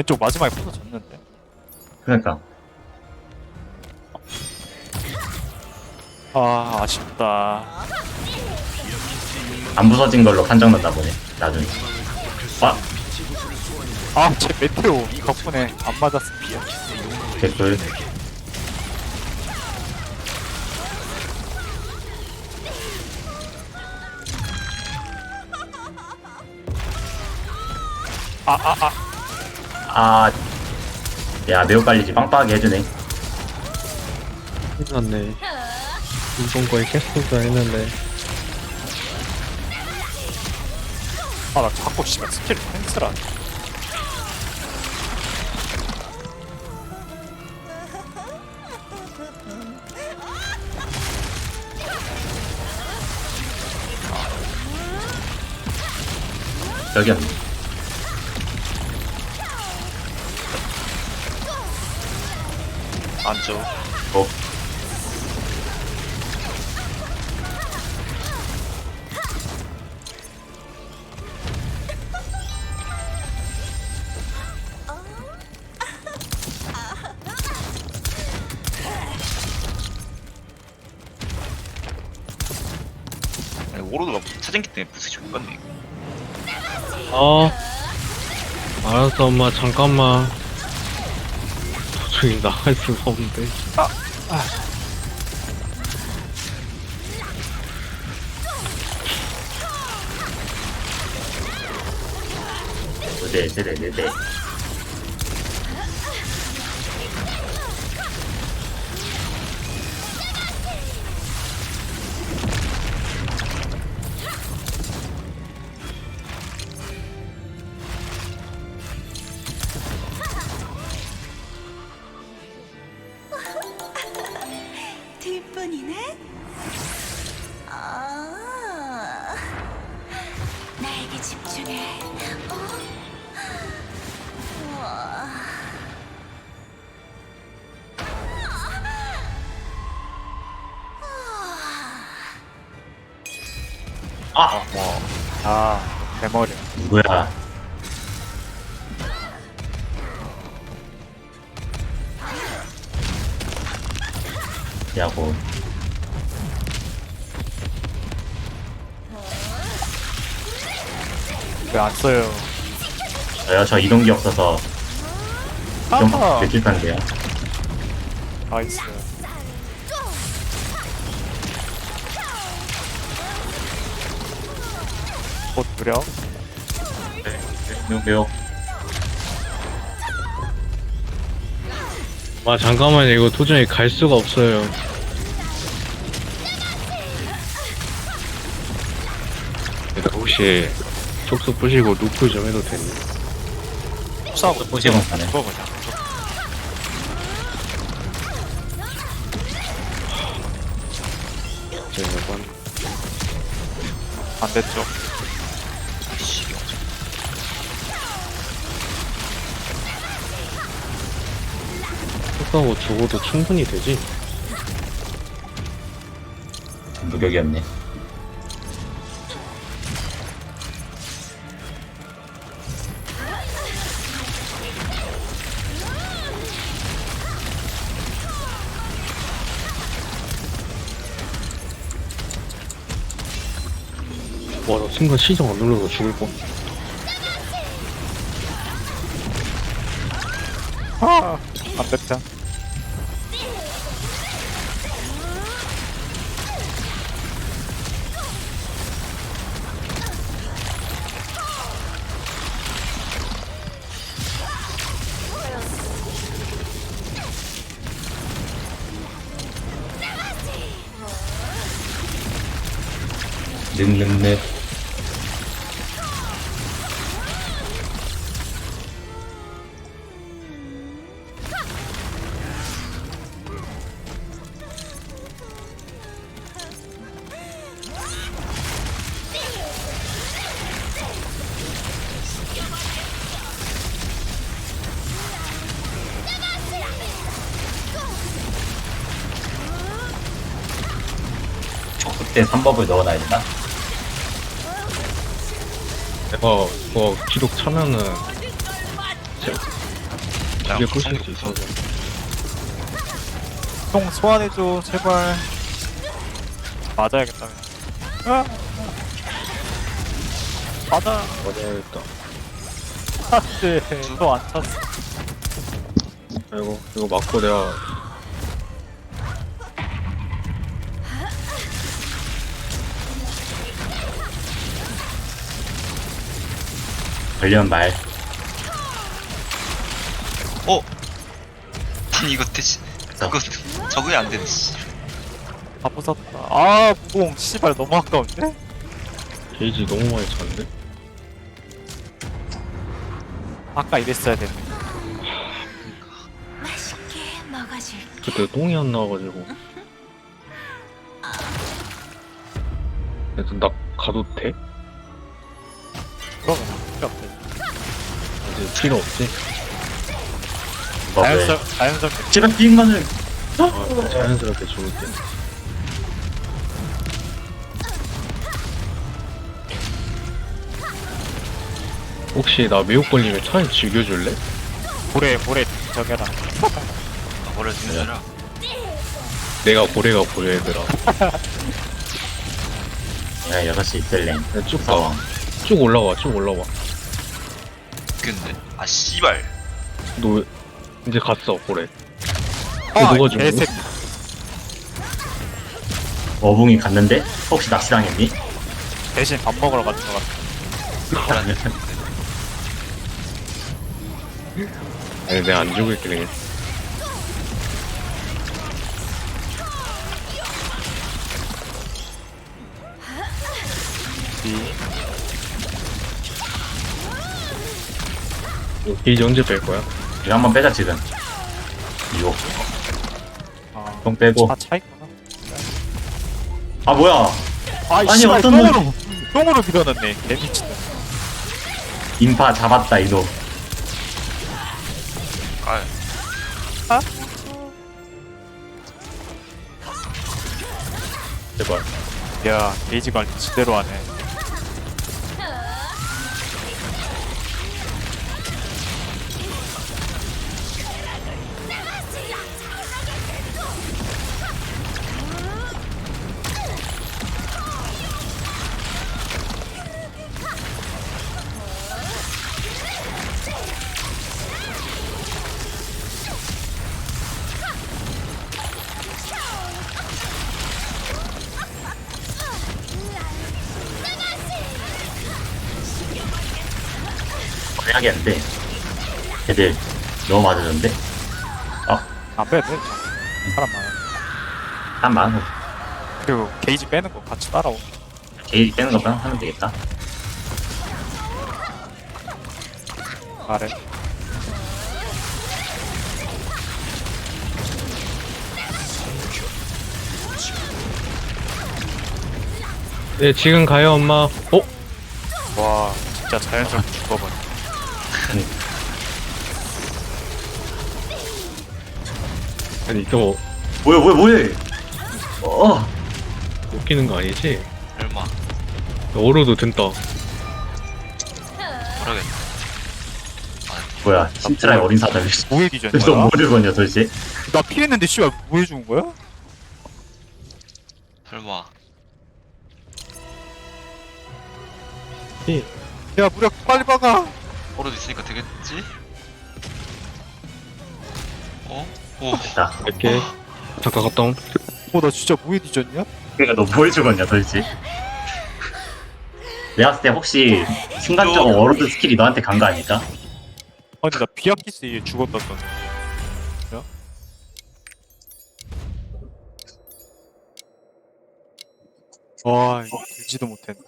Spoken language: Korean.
왼쪽 마지막에 부서졌는데. 그러니까 아 아쉽다. 안 부서진 걸로 판정났나 보네 나중에 아 아제 메테오 덕분에 안 맞았습니다. 개꿀 아아 아. 아, 야, 매우 빨리지. 빵빵하게 해주네. 끝났네. 이번 거에 캐스트가 했는데. 아, 나 자꾸 씨발 스킬 캔슬하. 여기 없네. 안 줘. 어, 아니, 오로드가 차진기 때문에 부스이 죽겠네. 아. 알았어, 엄마. 잠깐만. 도저히 나갈 수가 없는데. 두 대, 세 대, 네 대. 뒷분이네? 아, 나에게 집중해. 어? 우와. 아! 아 대머리. 누구야? 야구. 왜안 써요? 저요, 저 이동기 없어서 좀 아하. 느낄한데요 나이스. 곧 무력. 누구요? 아, 잠깐만요. 이거 도저히 갈 수가 없어요. 혹시 촉수 부시고 루프 좀 해도 되니? 싸우고 포시공 하네. 그거 그냥. 제 이번 안 됐죠. 씨. 촉수하고 죽어도 충분히 되지? 무격이었네. 와, 나 순간 시정 안 눌러서 죽을 뻔. 아, 안 됐죠. 늠름늪. 그때 3법을 넣어놔야 되나? 내가 그거 기록 차면은 제- 이게 부실 수 있어서. 형 소환해줘 제발. 맞아야겠다 아! 맞아. 맞아야겠다? 안돼 또안 찼어. 아이고 이거 맞고 내가 걸리면 말. 어? 아니 이거 그래서 그거 적응이 안 되네 씨. 아 부쉈다 아 무공 씨발 너무 아까운데? 게이지 너무 많이 찼는데 아까 이랬어야 됐네 맛있게 먹어줄게. 그때 똥이 안 나와가지고 그래서 나 가도 돼? 그러면 필요 없대 이제 필요 없지? 뭐 왜? 자연스럽 자연스럽게 집에 뛴 거는 아, 자연스럽게 죽을게 혹시 나 매혹 걸리면 차라리 죽여줄래? 고래 고래 아, 뭐를 듣느라 내가 고래가 보여 얘들아 내가 6시 있을래. 그냥 쭉 무서워. 가. 쭉 올라와 쭉 올라와. 웃겼네. 아 씨발. 너 이제 갔어 고래 아 누가 죽는 개새끼. 어붕이 갔는데? 혹시 낚시당했니? 대신 밥 먹으러 갔는 것 같아. 아니 내가 안 죽을게 그냥 게 이지 언제 뺄 거야? 이거 한번 빼자, 지금. 이거. 아, 똥 빼고. 아 차이구나 아, 뭐야. 아이 아니, 씨발 어떤 똥으로 똥으로 밀어넣네 개 미친다 인파 잡았다, 이거. 아 제발 야 게이지 관리 제대로 하네 해야겠는데. 애들 너무 맞아졌는데? 안 빼도 돼 사람 많아 한 많아. 그리고 게이지 빼는 거 같이 따라오 게이지 빼는 것만 하면 되겠다. 말해 네 지금 가요 엄마 어? 와 진짜 자연스럽게 죽어버려 아니 또 뭐야, 뭐야, 뭐야. 어, 웃기는 거 아니지? 얼마 오로도 든다 모르겠네 뭐야. 신트라의 어린 사람이. 뭐해 뒤졌냐 너 뭐를 거냐, 도대체? 나 피했는데 씨발 뭐해 죽은 거야? 설마 야 무력 빨리 박아 오로도 있으니까 되겠지? 어? 오 자, 이렇게 잠깐 갔다 옴 어 나 진짜 뭐해 뒤졌냐? 그니까 너 뭐해 죽었냐, 도대체? 내가 봤을 때 혹시 순간적으로 워로드 스킬이 너한테 간 거 아닐까? 아니 나 비아키스에 죽었다던데 야? 와 이거 들지도 못했네